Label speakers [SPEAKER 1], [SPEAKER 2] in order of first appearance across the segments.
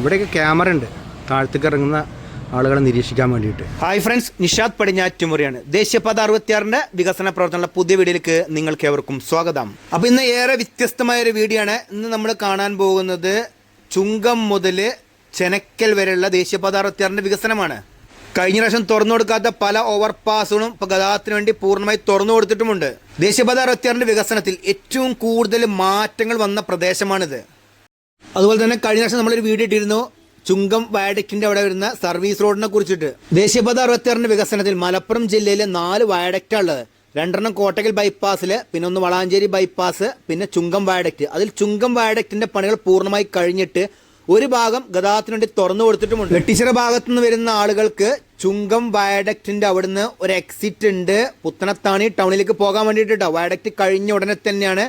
[SPEAKER 1] ഇവിടെയൊക്കെ ക്യാമറ ഉണ്ട്. താഴത്തേക്ക് ഇറങ്ങുന്ന ആളുകളെ നിരീക്ഷിക്കാൻ വേണ്ടിയിട്ട്.
[SPEAKER 2] ഹായ് ഫ്രണ്ട്സ് നിഷാദ് പടിഞ്ഞാറ്റുമുറിയാണ് ദേശീയപാത അറുപത്തിയാറിന്റെ വികസന പ്രവർത്തനങ്ങളുടെ പുതിയ വീഡിയോയിലേക്ക് നിങ്ങൾക്ക് ഏവർക്കും സ്വാഗതം. അപ്പോൾ ഇന്ന് ഏറെ വ്യത്യസ്തമായ ഒരു വീഡിയോ ആണ് ഇന്ന് നമ്മൾ കാണാൻ പോകുന്നത് ചുങ്കം മുതൽ ചെനക്കൽ വരെയുള്ള ദേശീയപാത അറുപത്തിയാറിന്റെ വികസനമാണ്. കഴിഞ്ഞ പ്രാവശ്യം തുറന്നു കൊടുക്കാത്ത പല ഓവർപാസുകളും ഇപ്പൊ ഗതാഗതത്തിന് വേണ്ടി പൂർണമായി തുറന്നു കൊടുത്തിട്ടുമുണ്ട്. ദേശീയപാത അറുപത്തിയാറിന്റെ വികസനത്തിൽ ഏറ്റവും കൂടുതൽ മാറ്റങ്ങൾ വന്ന പ്രദേശമാണിത്. അതുപോലെ തന്നെ കഴിഞ്ഞ വർഷം നമ്മളൊരു വീഡിയോ ഇട്ടിരുന്നു. ചുങ്കം വയഡക്റ്റിന്റെ അവിടെ വരുന്ന സർവീസ് റോഡിനെ കുറിച്ചിട്ട്. ദേശീയപാത അറുപത്തിയാറിന്റെ വികസനത്തിൽ മലപ്പുറം ജില്ലയിലെ നാല് വയഡക്റ്റാണ് ഉള്ളത് രണ്ടെണ്ണം കോട്ടകൽ ബൈപ്പാസിൽ പിന്നെ ഒന്ന് വളാഞ്ചേരി ബൈപ്പാസ് പിന്നെ ചുങ്കം വയഡക്റ്റ്. അതിൽ ചുങ്കം വയഡക്റ്റിന്റെ പണികൾ പൂർണമായി കഴിഞ്ഞിട്ട് ഒരു ഭാഗം ഗതാഗതത്തിന് വേണ്ടി തുറന്നു കൊടുത്തിട്ടുമുണ്ട്. വെട്ടിച്ചിറ ഭാഗത്തു നിന്ന് വരുന്ന ആളുകൾക്ക് ചുങ്കം വയഡക്റ്റിന്റെ അവിടുന്ന് ഒരു എക്സിറ്റ് ഉണ്ട്. പുത്തനത്താണി ടൗണിലേക്ക് പോകാൻ വേണ്ടിയിട്ട് കേട്ടോ വയഡക്റ്റ് കഴിഞ്ഞ ഉടനെ തന്നെയാണ്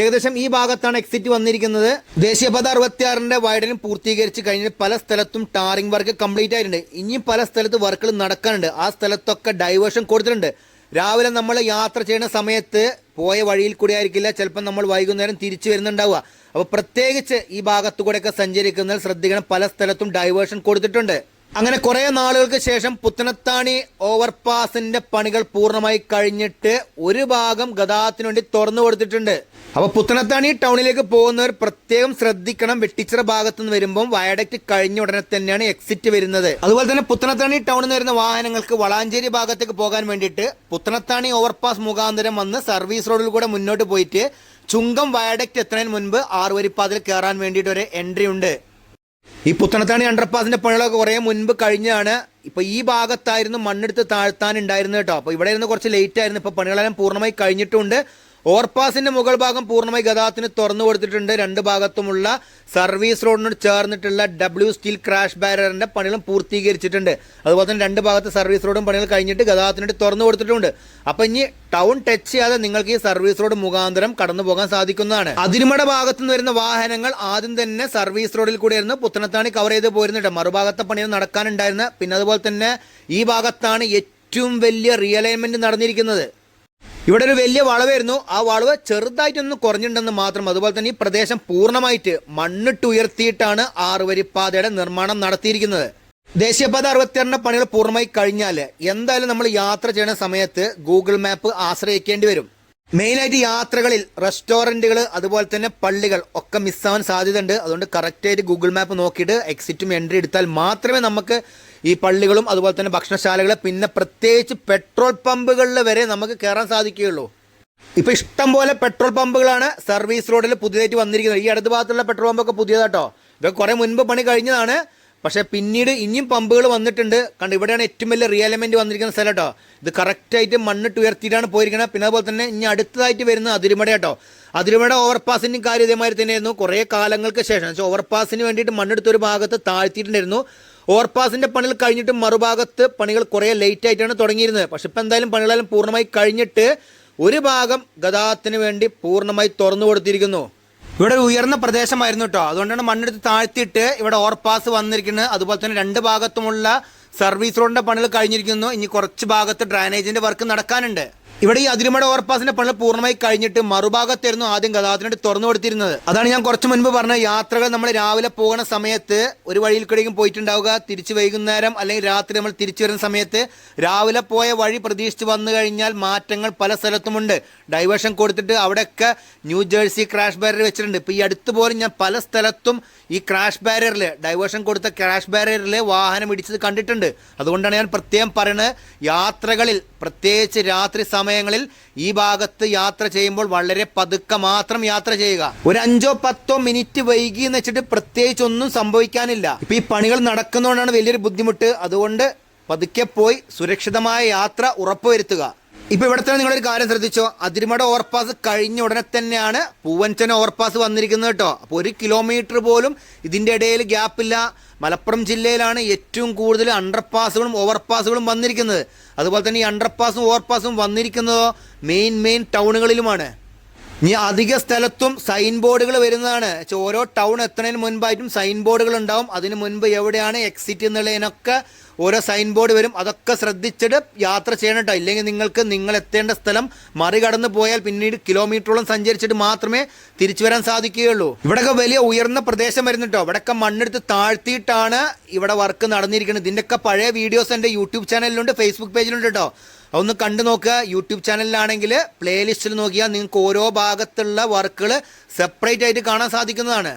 [SPEAKER 2] ഏകദേശം ഈ ഭാഗത്താണ് എക്സിറ്റ് വന്നിരിക്കുന്നത്. ദേശീയപാത അറുപത്തിയാറിന്റെ വൈഡനും പൂർത്തീകരിച്ച് കഴിഞ്ഞ് പല സ്ഥലത്തും ടാറിംഗ് വർക്ക് കംപ്ലീറ്റ് ആയിട്ടുണ്ട്. ഇനിയും പല സ്ഥലത്ത് വർക്കുകൾ നടക്കാനുണ്ട്. ആ സ്ഥലത്തൊക്കെ ഡൈവേർഷൻ കൊടുത്തിട്ടുണ്ട്. രാവിലെ നമ്മൾ യാത്ര ചെയ്യുന്ന സമയത്ത് പോയ വഴിയിൽ കൂടി ആയിരിക്കില്ല. ചിലപ്പോൾ നമ്മൾ വൈകുന്നേരം തിരിച്ചു വരുന്നുണ്ടാവുക. അപ്പോൾ പ്രത്യേകിച്ച് ഈ ഭാഗത്തു കൂടെയൊക്കെ സഞ്ചരിക്കുന്നതിൽ ശ്രദ്ധിക്കണം. പല സ്ഥലത്തും ഡൈവേർഷൻ കൊടുത്തിട്ടുണ്ട്. അങ്ങനെ കുറെ നാളുകൾക്ക് ശേഷം പുത്തനത്താണി ഓവർപാസിന്റെ പണികൾ പൂർണമായി കഴിഞ്ഞിട്ട് ഒരു ഭാഗം ഗതാഗതത്തിന് വേണ്ടി തുറന്നു കൊടുത്തിട്ടുണ്ട്. അപ്പൊ പുത്തനത്താണി ടൗണിലേക്ക് പോകുന്നവർ പ്രത്യേകം ശ്രദ്ധിക്കണം. വെട്ടിച്ചിറ ഭാഗത്തു നിന്ന് വരുമ്പോൾ വയഡക്റ്റ് കഴിഞ്ഞ ഉടനെ തന്നെയാണ് എക്സിറ്റ് വരുന്നത്. അതുപോലെ തന്നെ പുത്തനത്താണി ടൗണിൽ നിന്ന് വരുന്ന വാഹനങ്ങൾക്ക് വളാഞ്ചേരി ഭാഗത്തേക്ക് പോകാൻ വേണ്ടിയിട്ട് പുത്തനത്താണി ഓവർപാസ് മുഖാന്തരം വന്ന് സർവീസ് റോഡിൽ കൂടെ മുന്നോട്ട് പോയിട്ട് ചുങ്കം വയഡക്റ്റ് എത്തുന്നതിന് മുൻപ് ആറുവരിപ്പാതിൽ കയറാൻ വേണ്ടിയിട്ട് ഒരു എൻട്രി ഉണ്ട്. ഈ പുത്തനത്താണി അണ്ടർപാസിന്റെ പണികളൊക്കെ കുറേ മുൻപ് കഴിഞ്ഞാണ്. ഇപ്പൊ ഈ ഭാഗത്തായിരുന്നു മണ്ണെടുത്ത് താഴ്ത്താൻ ഉണ്ടായിരുന്നത് കേട്ടോ. അപ്പൊ ഇവിടെ ഇരുന്ന് കുറച്ച് ലേറ്റ് ആയിരുന്നു. ഇപ്പൊ പണികളെല്ലാം പൂർണമായി കഴിഞ്ഞിട്ടുണ്ട്. ഓവർപാസിന്റെ മുകൾ ഭാഗം പൂർണമായി ഗതാഗതത്തിന് തുറന്നു കൊടുത്തിട്ടുണ്ട്. രണ്ട് ഭാഗത്തുമുള്ള സർവീസ് റോഡിനോട് ചേർന്നിട്ടുള്ള ഡബ്ല്യു സ്റ്റീൽ ക്രാഷ് ബാരറിന്റെ പണികളും പൂർത്തീകരിച്ചിട്ടുണ്ട്. അതുപോലെ തന്നെ രണ്ട് ഭാഗത്ത് സർവീസ് റോഡും പണികൾ കഴിഞ്ഞിട്ട് ഗതാഗതത്തിനായിട്ട് തുറന്നു കൊടുത്തിട്ടുണ്ട്. അപ്പൊ ഇനി ടൗൺ ടച്ച് ചെയ്യാതെ നിങ്ങൾക്ക് ഈ സർവീസ് റോഡ് മുഖാന്തരം കടന്നു പോകാൻ സാധിക്കുന്നതാണ്. അതിരുമട ഭാഗത്തു നിന്ന് വരുന്ന വാഹനങ്ങൾ ആദ്യം തന്നെ സർവീസ് റോഡിൽ കൂടെയായിരുന്നു. പുത്തനത്താണി കവർ ചെയ്ത് പോയിരുന്നിട്ട് മറുഭാഗത്തെ പണികൾ നടക്കാനുണ്ടായിരുന്നു. പിന്നെ അതുപോലെ തന്നെ ഈ ഭാഗത്താണ് ഏറ്റവും വലിയ റിയലൈൻമെന്റ് നടന്നിരിക്കുന്നത്. ഇവിടെ ഒരു വലിയ വളവായിരുന്നു ആ വളവ് ചെറുതായിട്ടൊന്ന് കുറഞ്ഞിട്ടുണ്ടെന്ന് മാത്രം അതുപോലെ തന്നെ ഈ പ്രദേശം പൂർണമായിട്ട് മണ്ണിട്ട് ഉയർത്തിയിട്ടാണ് ആറുവരിപ്പാതയുടെ നിർമ്മാണം നടത്തിയിരിക്കുന്നത്. ദേശീയപാത അറുപത്തിയാറിന്റെ പണികൾ പൂർണമായി കഴിഞ്ഞാൽ എന്തായാലും നമ്മൾ യാത്ര ചെയ്യുന്ന സമയത്ത് ഗൂഗിൾ മാപ്പ് ആശ്രയിക്കേണ്ടി വരും. മെയിനായിട്ട് യാത്രകളിൽ റെസ്റ്റോറന്റുകൾ അതുപോലെ തന്നെ പള്ളികൾ ഒക്കെ മിസ്സാവാൻ സാധ്യതയുണ്ട്. അതുകൊണ്ട് കറക്റ്റായിട്ട് ഗൂഗിൾ മാപ്പ് നോക്കിയിട്ട് എക്സിറ്റും എൻട്രി എടുത്താൽ മാത്രമേ നമുക്ക് ഈ പള്ളികളും അതുപോലെ തന്നെ ഭക്ഷണശാലകൾ പിന്നെ പ്രത്യേകിച്ച് പെട്രോൾ പമ്പുകളിൽ വരെ നമുക്ക് കയറാൻ സാധിക്കുകയുള്ളൂ. ഇപ്പൊ ഇഷ്ടം പോലെ പെട്രോൾ പമ്പുകളാണ് സർവീസ് റോഡിൽ പുതിയതായിട്ട് വന്നിരിക്കുന്നത്. ഈ അടുത്ത ഭാഗത്തുള്ള പെട്രോൾ പമ്പൊക്കെ പുതിയതാട്ടോ. ഇതൊക്കെ കുറെ മുൻപ് പണി കഴിഞ്ഞതാണ്. പക്ഷേ പിന്നീട് ഇനിയും പമ്പുകൾ വന്നിട്ടുണ്ട്. കണ്ട് ഇവിടെയാണ് ഏറ്റവും വലിയ റിയലമെന്റ് വന്നിരിക്കുന്ന സ്ഥലം കേട്ടോ ഇത് കറക്റ്റായിട്ട് മണ്ണിട്ട് ഉയർത്തിയിട്ടാണ് പോയിരിക്കുന്നത് പിന്നെ അതുപോലെ തന്നെ ഇനി അടുത്തതായിട്ട് വരുന്ന അതിരുമട കേട്ടോ അതിരുമട ഓവർപാസിന്റെ കാര്യം ഇതേമാതിരി തന്നെയായിരുന്നു. കുറേ കാലങ്ങൾക്ക് ശേഷം. വെച്ചാൽ ഓവർപാസിന് വേണ്ടിയിട്ട് മണ്ണെടുത്തൊരു ഭാഗത്ത് താഴ്ത്തിയിട്ടുണ്ടായിരുന്നു. ഓവർപാസിന്റെ പണികൾ കഴിഞ്ഞിട്ട് മറുഭാഗത്ത് പണികൾ കുറേ ലേറ്റ് ആയിട്ടാണ് തുടങ്ങിയിരുന്നത്. പക്ഷെ ഇപ്പം എന്തായാലും പണികളെല്ലാം പൂർണമായി കഴിഞ്ഞിട്ട് ഒരു ഭാഗം ഗതാഗതത്തിന് വേണ്ടി പൂർണമായി തുറന്നു കൊടുത്തിരിക്കുന്നു. ഇവിടെ ഉയർന്ന പ്രദേശമായിരുന്നു കേട്ടോ അതുകൊണ്ടാണ് മണ്ണെടുത്ത് താഴ്ത്തിയിട്ട് ഇവിടെ ഓവർപാസ് വന്നിരിക്കുന്നത്. അതുപോലെ തന്നെ രണ്ട് ഭാഗത്തുമുള്ള സർവീസ് റോഡിന്റെ പണികൾ കഴിഞ്ഞിരിക്കുന്നു. ഇനി കുറച്ച് ഭാഗത്ത് ഡ്രൈനേജിന്റെ വർക്ക് നടക്കാനുണ്ട്. ഇവിടെ ഈ അതിരുമട ഓവർപാസിന്റെ പണി പൂർണമായി കഴിഞ്ഞിട്ട് മറുഭാഗത്തായിരുന്നു ആദ്യം ഗതാഗതത്തിനായിട്ട് തുറന്നു കൊടുത്തിരുന്നത്. അതാണ് ഞാൻ കുറച്ച് മുൻപ് പറഞ്ഞ യാത്രകൾ നമ്മൾ രാവിലെ പോകുന്ന സമയത്ത് ഒരു വഴിയിൽ കൂടെയും പോയിട്ടുണ്ടാവുക. തിരിച്ച് വൈകുന്നേരം അല്ലെങ്കിൽ രാത്രി നമ്മൾ തിരിച്ചു വരുന്ന സമയത്ത് രാവിലെ പോയ വഴി പ്രതീക്ഷിച്ച് വന്നു കഴിഞ്ഞാൽ മാറ്റങ്ങൾ പല സ്ഥലത്തുമുണ്ട്. ഡൈവേർഷൻ കൊടുത്തിട്ട് അവിടെയൊക്കെ ന്യൂ ജേഴ്സി ക്രാഷ് ബാരിയർ വെച്ചിട്ടുണ്ട്. ഇപ്പോൾ ഈ അടുത്ത് പോലും ഞാൻ പല സ്ഥലത്തും ഈ ക്രാഷ് ബാരിയറിൽ ഡൈവേർഷൻ കൊടുത്ത ക്രാഷ് ബാരിയറിൽ വാഹനം ഇടിച്ചത് കണ്ടിട്ടുണ്ട്. അതുകൊണ്ടാണ് ഞാൻ പ്രത്യേകം പറയുന്നത് യാത്രകളിൽ പ്രത്യേകിച്ച് രാത്രി സമയങ്ങളിൽ ഈ ഭാഗത്ത് യാത്ര ചെയ്യുമ്പോൾ വളരെ പതുക്കെ മാത്രം യാത്ര ചെയ്യുക. ഒരു അഞ്ചോ പത്തോ മിനിറ്റ് വൈകി എന്ന് വെച്ചിട്ട് പ്രത്യേകിച്ച് ഒന്നും സംഭവിക്കാനില്ല. ഇപ്പൊ ഈ പണികൾ നടക്കുന്നതുകൊണ്ടാണ് വലിയൊരു ബുദ്ധിമുട്ട്. അതുകൊണ്ട് പതുക്കെ പോയി സുരക്ഷിതമായ യാത്ര ഉറപ്പുവരുത്തുക. ഇപ്പൊ ഇവിടെ തന്നെ നിങ്ങളൊരു കാര്യം ശ്രദ്ധിച്ചോ? അതിരുമട ഓവർപാസ് കഴിഞ്ഞ ഉടനെ തന്നെയാണ് പൂവൻചന ഓവർപാസ് വന്നിരിക്കുന്നത് കേട്ടോ. അപ്പോൾ ഒരു കിലോമീറ്റർ പോലും ഇതിന്റെ ഇടയിൽ ഗ്യാപ്പില്ല മലപ്പുറം ജില്ലയിലാണ് ഏറ്റവും കൂടുതൽ അണ്ടർപാസുകളും ഓവർപാസുകളും വന്നിരിക്കുന്നത്. അതുപോലെ തന്നെ ഈ അണ്ടർപാസും ഓവർപാസും വന്നിരിക്കുന്നതോ മെയിൻ മെയിൻ ടൗണുകളിലുമാണ് ഇനി അധിക സ്ഥലത്തും സൈൻ ബോർഡുകൾ വരുന്നതാണ്. ഓരോ ടൗൺ എത്തുന്നതിന് മുൻപായിട്ടും സൈൻ ബോർഡുകൾ ഉണ്ടാവും. അതിന് മുൻപ് എവിടെയാണ് എക്സിറ്റ് എന്നുള്ളതിനൊക്കെ ഓരോ സൈൻ ബോർഡ് വരും. അതൊക്കെ ശ്രദ്ധിച്ചിട്ട് യാത്ര ചെയ്യണം കേട്ടോ ഇല്ലെങ്കിൽ നിങ്ങൾക്ക് നിങ്ങൾ എത്തേണ്ട സ്ഥലം മറികടന്ന് പോയാൽ പിന്നീട് കിലോമീറ്ററോളം സഞ്ചരിച്ചിട്ട് മാത്രമേ തിരിച്ചു വരാൻ സാധിക്കുകയുള്ളൂ. ഇവിടെയൊക്കെ വലിയ ഉയർന്ന പ്രദേശം വരുന്നു കേട്ടോ ഇവിടെയൊക്കെ മണ്ണെടുത്ത് താഴ്ത്തിയിട്ടാണ് ഇവിടെ വർക്ക് നടന്നിരിക്കുന്നത്. ഇതിന്റെയൊക്കെ പഴയ വീഡിയോസ് എന്റെ യൂട്യൂബ് ചാനലിലുണ്ട് ഫേസ്ബുക്ക് പേജിലുണ്ട് കേട്ടോ അതൊന്ന് കണ്ടു നോക്കുക. യൂട്യൂബ് ചാനലിലാണെങ്കിൽ പ്ലേലിസ്റ്റിൽ നോക്കിയാൽ നിങ്ങൾക്ക് ഓരോ ഭാഗത്തുള്ള വർക്കുകൾ സെപ്പറേറ്റ് ആയിട്ട് കാണാൻ സാധിക്കുന്നതാണ്.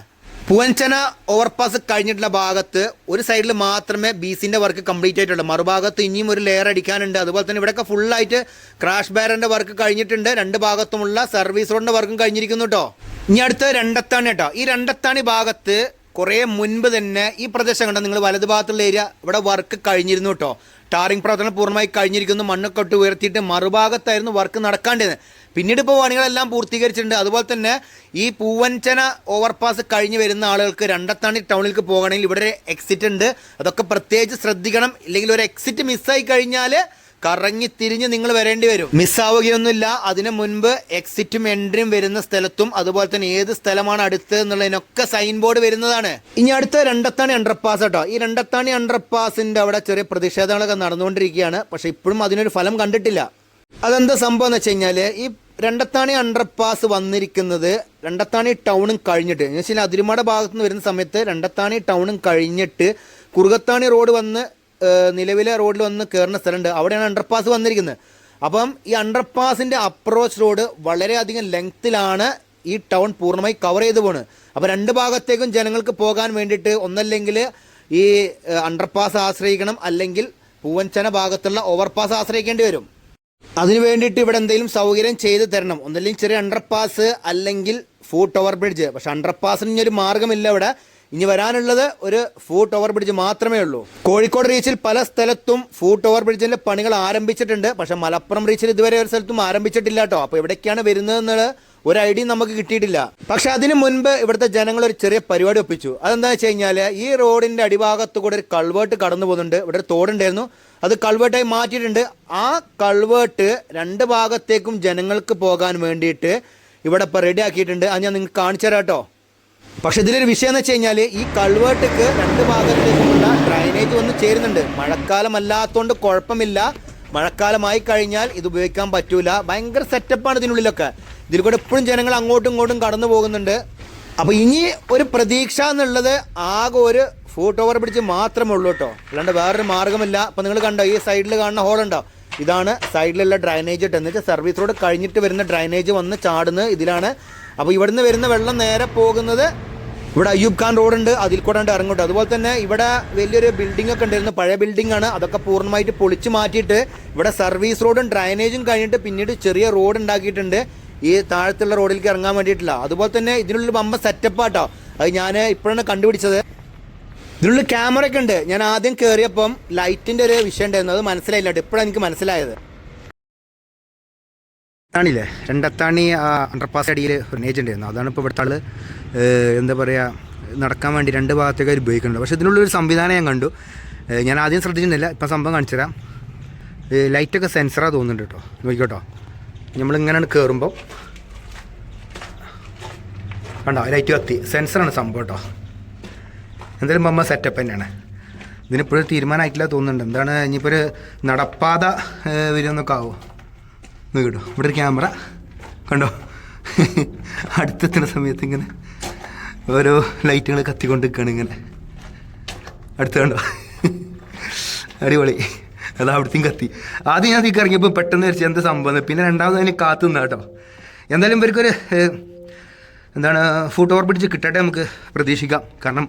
[SPEAKER 2] പൂവൻചന ഓവർപാസ് കഴിഞ്ഞിട്ടുള്ള ഭാഗത്ത് ഒരു സൈഡിൽ മാത്രമേ ബീസിന്റെ വർക്ക് കംപ്ലീറ്റ് ആയിട്ടുള്ളൂ. മറുഭാഗത്ത് ഇനിയും ഒരു ലെയർ അടിക്കാനുണ്ട്. അതുപോലെ തന്നെ ഇവിടെയൊക്കെ ഫുള്ളായിട്ട് ക്രാഷ് ബാരന്റെ വർക്ക് കഴിഞ്ഞിട്ടുണ്ട്. രണ്ട് ഭാഗത്തുമുള്ള സർവീസ് റോഡിന്റെ വർക്കും കഴിഞ്ഞിരിക്കുന്നു കേട്ടോ ഇനി അടുത്ത രണ്ടത്താണി കേട്ടോ ഈ രണ്ടത്താണി ഭാഗത്ത് കുറേ മുൻപ് തന്നെ ഈ പ്രദേശം കണ്ട നിങ്ങൾ വലതുഭാഗത്തുള്ള ഏരിയ ഇവിടെ വർക്ക് കഴിഞ്ഞിരുന്നു കേട്ടോ ടാറിംഗ് പ്രവർത്തനം പൂർണമായി കഴിഞ്ഞിരിക്കുന്നു. മണ്ണൊക്കെ ഇട്ട് ഉയർത്തിയിട്ട് മറുഭാഗത്തായിരുന്നു വർക്ക് നടക്കാണ്ടിരുന്നത്. പിന്നീട് ഇപ്പോൾ പണികളെല്ലാം പൂർത്തീകരിച്ചിട്ടുണ്ട്. അതുപോലെ തന്നെ ഈ പൂവഞ്ചന ഓവർപാസ് കഴിഞ്ഞ് വരുന്ന ആളുകൾക്ക് രണ്ടത്താണി ടൗണിലേക്ക് പോകണമെങ്കിൽ ഇവിടെ ഒരു എക്സിറ്റ് ഉണ്ട്. അതൊക്കെ പ്രത്യേകിച്ച് ശ്രദ്ധിക്കണം. ഇല്ലെങ്കിൽ ഒരു എക്സിറ്റ് മിസ്സായി കഴിഞ്ഞാൽ കറങ്ങി തിരിഞ്ഞ് നിങ്ങൾ വരേണ്ടി വരും. മിസ്സാവുകയൊന്നുമില്ല. അതിനു മുൻപ് എക്സിറ്റും എൻട്രിയും വരുന്ന സ്ഥലത്തും അതുപോലെ തന്നെ ഏത് സ്ഥലമാണ് അടുത്ത് എന്നുള്ളതിനൊക്കെ സൈൻ ബോർഡ് വരുന്നതാണ്. ഇനി അടുത്ത രണ്ടത്താണി അണ്ടർപാസ് കേട്ടോ. ഈ രണ്ടത്താണി അണ്ടർപാസിന്റെ അവിടെ ചെറിയ പ്രതിഷേധങ്ങളൊക്കെ നടന്നുകൊണ്ടിരിക്കുകയാണ്. പക്ഷെ ഇപ്പോഴും അതിനൊരു ഫലം കണ്ടിട്ടില്ല. അതെന്താ സംഭവം എന്ന് വെച്ച് കഴിഞ്ഞാൽ ഈ രണ്ടത്താണി അണ്ടർപാസ് വന്നിരിക്കുന്നത് രണ്ടത്താണി ടൗണും കഴിഞ്ഞിട്ട്. എന്ന് വെച്ചാൽ അതിരുമട ഭാഗത്ത് നിന്ന് വരുന്ന സമയത്ത് രണ്ടത്താണി ടൗണും കഴിഞ്ഞിട്ട് കുറുകത്താണി റോഡ് വന്ന് നിലവിലെ റോഡിൽ വന്ന് കയറുന്ന സ്ഥലമുണ്ട്. അവിടെയാണ് അണ്ടർപാസ് വന്നിരിക്കുന്നത്. അപ്പം ഈ അണ്ടർപാസിന്റെ അപ്രോച്ച് റോഡ് വളരെയധികം ലെങ്ത്തിലാണ് ഈ ടൗൺ പൂർണമായി കവർ ചെയ്ത് പോണ്. അപ്പോൾ രണ്ട് ഭാഗത്തേക്കും ജനങ്ങൾക്ക് പോകാൻ വേണ്ടിയിട്ട് ഒന്നല്ലെങ്കിൽ ഈ അണ്ടർപാസ് ആശ്രയിക്കണം. അല്ലെങ്കിൽ പൂവൻചന ഭാഗത്തുള്ള ഓവർപാസ് ആശ്രയിക്കേണ്ടി വരും. അതിന് വേണ്ടിയിട്ട് ഇവിടെ എന്തെങ്കിലും സൗകര്യം ചെയ്തു തരണം. ഒന്നല്ലെങ്കിൽ ചെറിയ അണ്ടർപാസ് അല്ലെങ്കിൽ ഫൂട്ട് ഓവർ ബ്രിഡ്ജ് പക്ഷെ അണ്ടർപാസിന് ഒരു മാർഗമില്ല ഇവിടെ. ഇനി വരാനുള്ളത് ഒരു ഫൂട്ട് ഓവർ ബ്രിഡ്ജ് മാത്രമേ ഉള്ളൂ. കോഴിക്കോട് റീച്ചിൽ പല സ്ഥലത്തും ഫൂട്ട് ഓവർ ബ്രിഡ്ജിന്റെ പണികൾ ആരംഭിച്ചിട്ടുണ്ട്. പക്ഷെ മലപ്പുറം റീച്ചിൽ ഇതുവരെ ഒരു സ്ഥലത്തും ആരംഭിച്ചിട്ടില്ല കേട്ടോ. അപ്പോൾ എവിടേക്കാണ് വരുന്നതെന്നുള്ള ഒരു ഐഡിയ നമുക്ക് കിട്ടിയിട്ടില്ല. പക്ഷെ അതിനു മുൻപ് ഇവിടുത്തെ ജനങ്ങൾ ഒരു ചെറിയ പരിപാടി ഒപ്പിച്ചു. അതെന്താ വെച്ച് കഴിഞ്ഞാൽ ഈ റോഡിന്റെ അടിഭാഗത്ത് കൂടെ ഒരു കൾവേർട്ട് കടന്നു പോകുന്നുണ്ട്. ഇവിടെ ഒരു തോടുണ്ടായിരുന്നു. അത് കൾവേർട്ടായി മാറ്റിയിട്ടുണ്ട്. ആ കൾവേർട്ട് രണ്ട് ഭാഗത്തേക്കും ജനങ്ങൾക്ക് പോകാൻ വേണ്ടിയിട്ട് ഇവിടെ ഇപ്പോൾ റെഡി ആക്കിയിട്ടുണ്ട്. അത് ഞാൻ നിങ്ങൾക്ക് കാണിച്ചു തരാം കേട്ടോ. പക്ഷെ ഇതിലൊരു വിഷയം എന്ന് വെച്ച് കഴിഞ്ഞാൽ ഈ കൾവേർട്ടിക്ക് രണ്ട് ഭാഗത്തേക്കുമുള്ള ഡ്രൈനേജ് വന്ന് ചേരുന്നുണ്ട്. മഴക്കാലം അല്ലാത്തതുകൊണ്ട് കുഴപ്പമില്ല. മഴക്കാലമായി കഴിഞ്ഞാൽ ഇത് ഉപയോഗിക്കാൻ പറ്റൂല. ഭയങ്കര സെറ്റപ്പാണ് ഇതിനുള്ളിലൊക്കെ. ഇതിൽ കൂടെ എപ്പോഴും ജനങ്ങൾ അങ്ങോട്ടും ഇങ്ങോട്ടും കടന്നു പോകുന്നുണ്ട്. അപ്പോൾ ഇനി ഒരു പ്രതീക്ഷ എന്നുള്ളത് ആകെ ഒരു ഫൂട്ട് ഓവർ പിടിച്ച് മാത്രമേ ഉള്ളൂ കേട്ടോ. അല്ലാണ്ട് വേറൊരു മാർഗമില്ല അപ്പോൾ നിങ്ങൾ കണ്ടോ ഈ സൈഡിൽ കാണുന്ന ഹോളുണ്ടോ ഇതാണ് സൈഡിലുള്ള ഡ്രൈനേജ് ഇട്ടെന്ന് വെച്ചാൽ സർവീസ് റോഡ് കഴിഞ്ഞിട്ട് വരുന്ന ഡ്രൈനേജ് വന്ന് ചാടുന്നത് ഇതിലാണ് അപ്പോൾ ഇവിടുന്ന് വരുന്ന വെള്ളം നേരെ പോകുന്നത് ഇവിടെ അയ്യൂബ് ഖാൻ റോഡുണ്ട് അതിൽ കൂടെ ഉണ്ട് ഇറങ്ങോട്ട് അതുപോലെ തന്നെ ഇവിടെ വലിയൊരു ബിൽഡിംഗ് ഒക്കെ ഉണ്ടായിരുന്നു. പഴയ ബിൽഡിംഗ് ആണ്. അതൊക്കെ പൂർണമായിട്ട് പൊളിച്ച് മാറ്റിയിട്ട് ഇവിടെ സർവീസ് റോഡും ഡ്രൈനേജും കഴിഞ്ഞിട്ട് പിന്നീട് ചെറിയ റോഡ് ഉണ്ടാക്കിയിട്ടുണ്ട്. ഈ താഴത്തുള്ള റോഡിലേക്ക് ഇറങ്ങാൻ വേണ്ടിയിട്ടില്ല. അതുപോലെ തന്നെ ഇതിനുള്ളിൽ പമ്പ സെറ്റപ്പ് ആട്ടോ. അത് ഞാൻ ഇപ്പോഴാണ് കണ്ടുപിടിച്ചത്. ഇതിനുള്ളിൽ ക്യാമറ ഒക്കെ ഉണ്ട്. ഞാൻ ആദ്യം കയറിയപ്പം ലൈറ്റിന്റെ ഒരു വിഷയം ഉണ്ടായിരുന്നു. അത് മനസ്സിലായില്ലാട്ടോ ഇപ്പോഴാണ് എനിക്ക് മനസ്സിലായത്.
[SPEAKER 1] അത്താണില്ലേ രണ്ടത്താണി ആ അണ്ടർപാസ് അടിയിൽ ഒരു നേജ് ഉണ്ടായിരുന്നു. അതാണ് ഇപ്പോൾ ഇവിടുത്തെ ആൾ എന്താ പറയുക നടക്കാൻ വേണ്ടി രണ്ട് ഭാഗത്തേക്ക് അവർ ഉപയോഗിക്കുന്നുണ്ട്. പക്ഷേ ഇതിനുള്ളൊരു സംവിധാനം ഞാൻ കണ്ടു. ഞാൻ ആദ്യം ശ്രദ്ധിച്ചിട്ടില്ല ഇപ്പം സംഭവം കാണിച്ചു തരാം ലൈറ്റൊക്കെ സെൻസറാണ് തോന്നുന്നുണ്ട് കേട്ടോ. നോക്കിക്കോട്ടോ. നമ്മളിങ്ങനെയാണ് കയറുമ്പോൾ കണ്ടോ? ലൈറ്റ് കത്തി. സെൻസറാണ് സംഭവം കേട്ടോ. എന്തായാലും ബമ്മ സെറ്റപ്പ് തന്നെയാണ്. ഇതിനിപ്പോഴും തീരുമാനമായിട്ടില്ല തോന്നുന്നുണ്ട്. എന്താണ് ഇനിയിപ്പോൾ ഒരു നടപ്പാത വരുന്നൊക്കെ ആവുമോ നോക്കിട്ടോ ഇവിടെ ഒരു ക്യാമറ. കണ്ടോ? അടുത്തെത്തുന്ന സമയത്ത് ഇങ്ങനെ ഓരോ ലൈറ്റുകൾ കത്തിക്കൊണ്ട് നിൽക്കുകയാണ് ഇങ്ങനെ. അടുത്ത് കണ്ടോ? അടിപൊളി. അത് അവിടുത്തെയും കത്തി. ആദ്യം ഞാൻ തീക്ക് ഇറങ്ങിയപ്പോൾ പെട്ടെന്ന് വരച്ച് എന്താ സംഭവം പിന്നെ രണ്ടാമത് അതിന് കാത്തു നിന്നാ കേട്ടോ. എന്തായാലും ഇവർക്കൊരു എന്താണ് ഫുഡ് ഓവർ ബ്രിഡ്ജ് കിട്ടട്ടെ നമുക്ക് പ്രതീക്ഷിക്കാം. കാരണം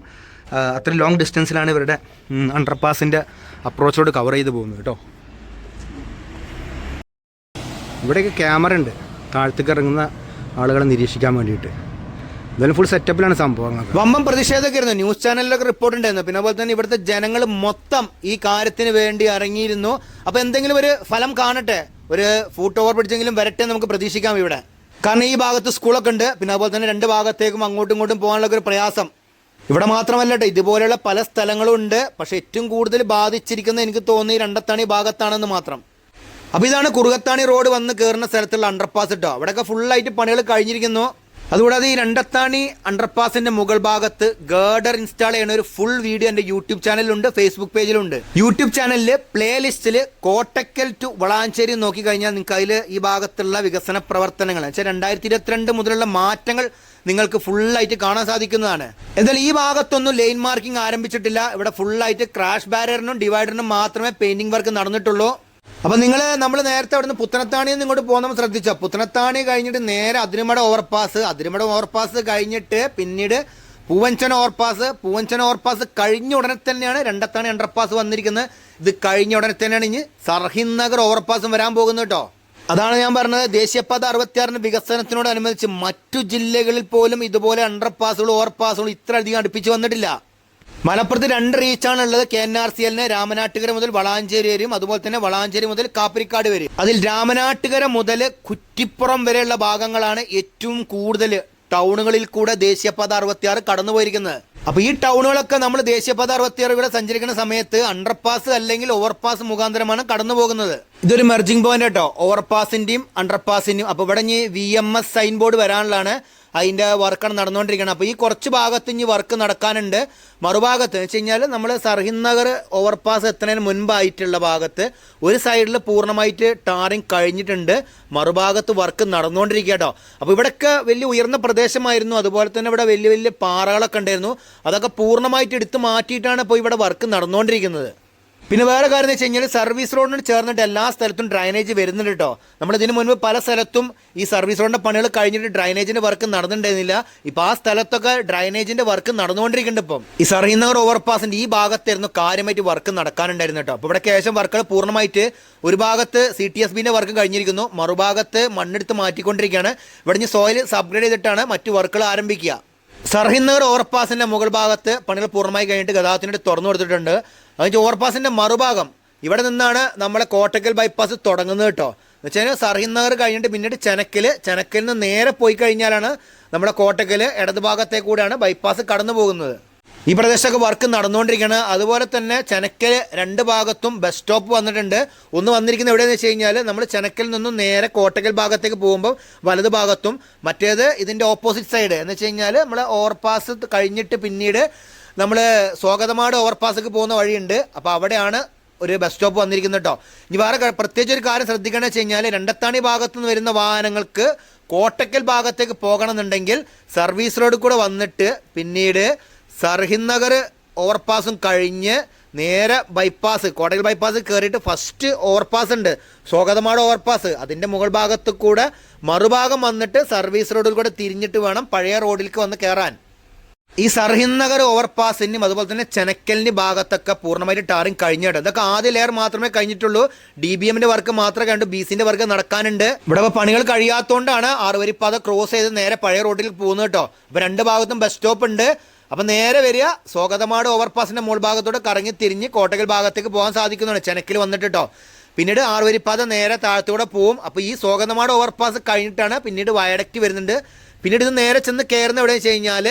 [SPEAKER 1] അത്രയും അത്ര ലോങ് ഡിസ്റ്റൻസിലാണ് ഇവരുടെ അണ്ടർപാസിന്റെ അപ്രോച്ചോട് കവർ ചെയ്ത് പോകുന്നത് കേട്ടോ. ഇവിടെയൊക്കെ ക്യാമറ ഉണ്ട്. താഴത്തേക്ക് ഇറങ്ങുന്ന ആളുകളെ നിരീക്ഷിക്കാൻ വേണ്ടിയിട്ട്. എന്തായാലും ഫുൾ സെറ്റപ്പിലാണ് സംഭവങ്ങൾ
[SPEAKER 2] വമ്പം പ്രതിഷേധമൊക്കെയായിരുന്നു. ന്യൂസ് ചാനലിലൊക്കെ റിപ്പോർട്ട് ഉണ്ടായിരുന്നു. പിന്നെ അതുപോലെ തന്നെ ഇവിടുത്തെ ജനങ്ങൾ മൊത്തം ഈ കാര്യത്തിന് വേണ്ടി ഇറങ്ങിയിരുന്നു അപ്പോൾ എന്തെങ്കിലും ഒരു ഫലം കാണട്ടെ? ഒരു ഫൂട്ട് ഓവർ പിടിച്ചെങ്കിലും വരട്ടെ നമുക്ക് പ്രതീക്ഷിക്കാം ഇവിടെ. കാരണം ഈ ഭാഗത്ത് സ്കൂളൊക്കെ ഉണ്ട്. പിന്നെ അതുപോലെ തന്നെ രണ്ട് ഭാഗത്തേക്കും അങ്ങോട്ടും ഇങ്ങോട്ടും പോകാനുള്ള ഒരു പ്രയാസം. ഇവിടെ മാത്രമല്ലട്ടോ ഇതുപോലെയുള്ള പല സ്ഥലങ്ങളും ഉണ്ട്. പക്ഷെ ഏറ്റവും കൂടുതൽ ബാധിച്ചിരിക്കുന്നത് എനിക്ക് തോന്നി രണ്ടത്താണി ഭാഗത്താണെന്ന് മാത്രം. അപ്പോൾ ഇതാണ് കുറുകത്താണി റോഡ് വന്ന് കയറുന്ന സ്ഥലത്തുള്ള അണ്ടർപാസ് കേട്ടോ അവിടെയൊക്കെ ഫുള്ളായിട്ട് പണികൾ കഴിഞ്ഞിരിക്കുന്നു. അതുകൂടാതെ ഈ രണ്ടത്താണി അണ്ടർപാസിന്റെ മുകൾ ഭാഗത്ത് ഗേർഡർ ഇൻസ്റ്റാൾ ചെയ്യുന്ന ഒരു ഫുൾ വീഡിയോ എന്റെ യൂട്യൂബ് ചാനലിലുണ്ട് ഫേസ്ബുക്ക് പേജിലുണ്ട് യൂട്യൂബ് ചാനലിൽ പ്ലേ ലിസ്റ്റിൽ കോട്ടക്കൽ ടു വളാഞ്ചേരി നോക്കി കഴിഞ്ഞാൽ നിങ്ങൾക്ക് അതിൽ ഈ ഭാഗത്തുള്ള വികസന പ്രവർത്തനങ്ങൾ വെച്ചാൽ രണ്ടായിരത്തി ഇരുപത്തിരണ്ട് മുതലുള്ള മാറ്റങ്ങൾ നിങ്ങൾക്ക് ഫുള്ളായിട്ട് കാണാൻ സാധിക്കുന്നതാണ്. എന്നാൽ ഈ ഭാഗത്തൊന്നും ലൈൻ മാർക്കിംഗ് ആരംഭിച്ചിട്ടില്ല. ഇവിടെ ഫുള്ളായിട്ട് ക്രാഷ് ബാരിയറിനും ഡിവൈഡറിനും മാത്രമേ പെയിന്റിംഗ് വർക്ക് നടന്നിട്ടുള്ളൂ. അപ്പൊ നിങ്ങൾ നമ്മൾ നേരത്തെ അവിടുന്ന് പുത്തനത്താണിയിൽ നിന്ന് ഇങ്ങോട്ട് പോകുന്ന ശ്രദ്ധിച്ചോ? പുത്തനത്താണി കഴിഞ്ഞിട്ട് നേരെ അതിരുമട ഓവർപാസ് അതിരുമട ഓവർപാസ് കഴിഞ്ഞിട്ട് പിന്നീട് പൂവഞ്ചന ഓവർപാസ് പൂവഞ്ചന ഓവർപാസ് കഴിഞ്ഞ ഉടനെ തന്നെയാണ് രണ്ടത്താണി അണ്ടർപാസ് വന്നിരിക്കുന്നത്. ഇത് കഴിഞ്ഞ ഉടനെ തന്നെയാണ് ഇനി സർഹിന്ദ് നഗർ ഓവർപാസും വരാൻ പോകുന്നത് കേട്ടോ. അതാണ് ഞാൻ പറഞ്ഞത്. ദേശീയപാത അറുപത്തിയാറിന് വികസനത്തിനോടനുബന്ധിച്ച് മറ്റു ജില്ലകളിൽ പോലും ഇതുപോലെ അണ്ടർപാസുകളും ഓവർപാസുകളും ഇത്ര അധികം അടുപ്പിച്ച് വന്നിട്ടില്ല. മലപ്പുറത്ത് രണ്ട് റീച്ചാണ് ഉള്ളത് കെ എൻ ആർ സി എല്ലിന് രാമനാട്ടുകര മുതൽ വളാഞ്ചേരി വരെയും അതുപോലെ തന്നെ വളാഞ്ചേരി മുതൽ കാപ്പിരിക്കാട് വരെയും. അതിൽ രാമനാട്ടുകര മുതൽ കുറ്റിപ്പുറം വരെയുള്ള ഭാഗങ്ങളാണ് ഏറ്റവും കൂടുതൽ ടൗണുകളിൽ കൂടെ ദേശീയപാത അറുപത്തിയാറ് കടന്നു പോയിരിക്കുന്നത് അപ്പൊ ഈ ടൗണുകളൊക്കെ നമ്മൾ ദേശീയപാത അറുപത്തിയാറ് ഇവിടെ സഞ്ചരിക്കുന്ന സമയത്ത് അണ്ടർപാസ് അല്ലെങ്കിൽ ഓവർപാസ് മുഖാന്തരമാണ് കടന്നു പോകുന്നത് ഇതൊരു മെർജിംഗ് പോയിന്റ് കേട്ടോ ഓവർപാസിന്റെയും അണ്ടർപാസിന്റെയും അപ്പൊ ഇവിടെ ഇനി V M S sign board വരാനുള്ളതാണ്. അതിന്റെ വർക്കാണ് നടന്നുകൊണ്ടിരിക്കുന്നത് അപ്പോൾ ഈ കുറച്ച് ഭാഗത്ത് ഇനി വർക്ക് നടക്കാനുണ്ട്. മറുഭാഗത്ത് എന്ന് വെച്ച് കഴിഞ്ഞാൽ നമ്മൾ സർഹിന്ദ് നഗർ ഓവർപാസ് എത്തുന്നതിന് മുൻപായിട്ടുള്ള ഭാഗത്ത് ഒരു സൈഡിൽ പൂർണമായിട്ട് ടാറിങ് കഴിഞ്ഞിട്ടുണ്ട്. മറുഭാഗത്ത് വർക്ക് നടന്നുകൊണ്ടിരിക്കുക കേട്ടോ. അപ്പോൾ ഇവിടെയൊക്കെ വലിയ ഉയർന്ന പ്രദേശമായിരുന്നു. അതുപോലെ തന്നെ ഇവിടെ വലിയ വലിയ പാറകളൊക്കെ ഉണ്ടായിരുന്നു. അതൊക്കെ പൂർണമായിട്ട് എടുത്ത് മാറ്റിയിട്ടാണ് ഇപ്പോൾ ഇവിടെ വർക്ക് നടന്നുകൊണ്ടിരിക്കുന്നത്. പിന്നെ വേറെ കാര്യം എന്ന് വെച്ച് കഴിഞ്ഞാൽ സർവീസ് റോഡിനോട് ചേർന്നിട്ട് എല്ലാ സ്ഥലത്തും ഡ്രൈനേജ് വരുന്നുണ്ട് കേട്ടോ നമ്മൾ മുൻപ് പല സ്ഥലത്തും ഈ സർവീസ് റോഡിന്റെ പണികൾ കഴിഞ്ഞിട്ട് ഡ്രൈനേജിന്റെ വർക്ക് നടന്നിട്ടുണ്ടായിരുന്നില്ല. ഇപ്പം ആ സ്ഥലത്തൊക്കെ ഡ്രൈനേജിന്റെ വർക്ക് നടന്നുകൊണ്ടിരിക്കുന്നുണ്ട് ഇപ്പം. ഈ സർഹീന്ദ് നഗർ ഓവർപാസിന്റെ ഈ ഭാഗത്തായിരുന്നു കാര്യമായിട്ട് വർക്ക് നടക്കാനുണ്ടായിരുന്നു കേട്ടോ അപ്പോൾ ഇവിടെ ശേഷം വർക്കുകൾ പൂർണമായിട്ട് ഒരു ഭാഗത്ത് സി ടി എസ് ബിന്റെ വർക്ക് കഴിഞ്ഞിരിക്കുന്നു. മറുഭാഗത്ത് മണ്ണെടുത്ത് മാറ്റിക്കൊണ്ടിരിക്കുകയാണ്. ഇവിടെ നിന്ന് സോയിൽ സബ്ഗ്രേഡ് ചെയ്തിട്ടാണ് മറ്റു വർക്കുകൾ ആരംഭിക്കുക. സർഹിന്ദ് നഗർ ഓവർപാസിന്റെ മുകൾ ഭാഗത്ത് പണികൾ പൂർണമായി കഴിഞ്ഞിട്ട് ഗതാഗതത്തിന് തുറന്നു കൊടുത്തിട്ടുണ്ട്. അതിന് ഓവർപാസിന്റെ മറുഭാഗം. ഇവിടെ നിന്നാണ് നമ്മളെ കോട്ടക്കൽ ബൈപ്പാസ് തുടങ്ങുന്നത് കേട്ടോ. എന്ന് വെച്ചാൽ സർഹിന്ദ് നഗർ കഴിഞ്ഞിട്ട് പിന്നീട് ചെനക്കൽ ചെനക്കലിൽ നിന്ന് നേരെ പോയി കഴിഞ്ഞാലാണ് നമ്മുടെ കോട്ടക്കൽ ഇടതുഭാഗത്തെ കൂടെയാണ് ബൈപ്പാസ് കടന്നു പോകുന്നത് ഈ പ്രദേശത്തൊക്കെ വർക്ക് നടന്നുകൊണ്ടിരിക്കുകയാണ്. അതുപോലെ തന്നെ ചെനക്കൽ രണ്ട് ഭാഗത്തും ബസ് സ്റ്റോപ്പ് വന്നിട്ടുണ്ട്. ഒന്ന് വന്നിരിക്കുന്നത് എവിടെയെന്ന് വെച്ച് കഴിഞ്ഞാൽ നമ്മൾ ചെനക്കൽ നിന്നും നേരെ കോട്ടക്കൽ ഭാഗത്തേക്ക് പോകുമ്പോൾ വലത് ഭാഗത്തും മറ്റേത് ഇതിന്റെ ഓപ്പോസിറ്റ് സൈഡ് എന്ന് വെച്ച് കഴിഞ്ഞാൽ നമ്മൾ ഓവർപാസ് കഴിഞ്ഞിട്ട് പിന്നീട് നമ്മൾ സ്വാഗതമാട് ഓവർപാസ്ക്ക് പോകുന്ന വഴിയുണ്ട്. അപ്പോൾ അവിടെയാണ് ഒരു ബസ് സ്റ്റോപ്പ് വന്നിരിക്കുന്നത് കേട്ടോ ഇനി വേറെ പ്രത്യേകിച്ച് ഒരു കാര്യം ശ്രദ്ധിക്കണമെന്ന് വെച്ച് കഴിഞ്ഞാൽ രണ്ടത്താണി ഭാഗത്തു നിന്ന് വരുന്ന വാഹനങ്ങൾക്ക് കോട്ടക്കൽ ഭാഗത്തേക്ക് പോകണമെന്നുണ്ടെങ്കിൽ സർവീസ് റോഡ് കൂടെ വന്നിട്ട് പിന്നീട് സർഹിന്ദ് നഗർ ഓവർപാസും കഴിഞ്ഞ് നേരെ ബൈപ്പാസ് കോടയിൽ ബൈപ്പാസ് കയറിയിട്ട് ഫസ്റ്റ് ഓവർപാസ് ഉണ്ട്. സ്വാഗതമാട് ഓവർപാസ് അതിന്റെ മുകൾ ഭാഗത്ത് കൂടെ മറുഭാഗം വന്നിട്ട് സർവീസ് റോഡിൽ കൂടെ തിരിഞ്ഞിട്ട് വേണം പഴയ റോഡിലേക്ക് വന്ന് കയറാൻ ഈ സർഹിന്ദ് നഗർ ഓവർപാസിനും അതുപോലെ തന്നെ ചെനക്കലിന്റെ ഭാഗത്തൊക്കെ പൂർണമായിട്ട് ടാറിങ് കഴിഞ്ഞിട്ട് ഇതൊക്കെ ആദ്യ ലെയർ മാത്രമേ കഴിഞ്ഞിട്ടുള്ളൂ. ഡി ബി എമ്മിന്റെ വർക്ക് മാത്രമേ കണ്ടു. ബി സിന്റെ വർക്ക് നടക്കാനുണ്ട്. ഇവിടെ ഇപ്പോൾ പണികൾ കഴിയാത്തതുകൊണ്ടാണ് ആറുവരിപ്പാത ക്രോസ് ചെയ്ത് നേരെ പഴയ റോഡിൽ പോകുന്നത് കേട്ടോ. ഇപ്പോൾ രണ്ട് ഭാഗത്തും ബസ് സ്റ്റോപ്പ് ഉണ്ട്. അപ്പൊ നേരെ വരിക. സ്വാഗതമാട് ഓവർപാസിന്റെ മുകൾ ഭാഗത്തോട് കറങ്ങി തിരിഞ്ഞ് കോട്ടകൽ ഭാഗത്തേക്ക് പോകാൻ സാധിക്കുന്നതാണ് ചെനക്കിൽ വന്നിട്ട് കേട്ടോ പിന്നീട് ആറുവരിപ്പാത നേരെ താഴത്തൂടെ പോവും. അപ്പോൾ ഈ സ്വാഗതമാട് ഓവർപാസ് കഴിഞ്ഞിട്ടാണ് പിന്നീട് വയടക്ക് വരുന്നുണ്ട്. പിന്നീട് ഇത് നേരെ ചെന്ന് കയറുന്ന എവിടെയെന്ന് വെച്ച് കഴിഞ്ഞാൽ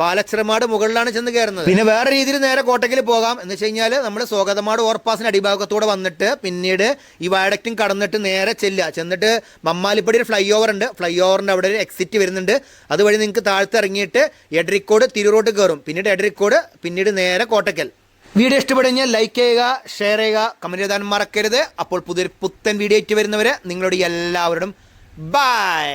[SPEAKER 2] പാലച്ചിറമാട് മുകളിലാണ് ചെന്ന് കയറുന്നത്. പിന്നെ വേറെ രീതിയിൽ നേരെ കോട്ടയ്ക്കിൽ പോകാം. എന്ന് വെച്ച് കഴിഞ്ഞാൽ നമ്മൾ സ്വാഗതമാട് ഓവർപാസിന് അടിഭാഗത്തൂടെ വന്നിട്ട് പിന്നീട് ഈ വയഡക്റ്റും കടന്നിട്ട് നേരെ ചെല്ലുക. ചെന്നിട്ട് മമ്മാലിപ്പടി ഒരു ഫ്ലൈ ഓവർ ഉണ്ട്. ഫ്ലൈ ഓവറിന്റെ അവിടെ ഒരു എക്സിറ്റ് വരുന്നുണ്ട്. അതുവഴി നിങ്ങൾക്ക് താഴ്ത്ത് ഇറങ്ങിയിട്ട് എഡ്രിക്കോട് തിരുറോട്ട് കയറും പിന്നീട് എഡ്രിക്കോട് പിന്നീട് നേരെ കോട്ടയ്ക്കൽ. വീഡിയോ ഇഷ്ടപ്പെടുന്ന ലൈക്ക് ചെയ്യുക ഷെയർ ചെയ്യുക കമന്റ് എഴുതാൻ മറക്കരുത്. അപ്പോൾ പുതിയൊരു പുത്തൻ വീഡിയോ ആയിട്ട് വരുന്നവരെ നിങ്ങളോട് എല്ലാവരോടും ബൈ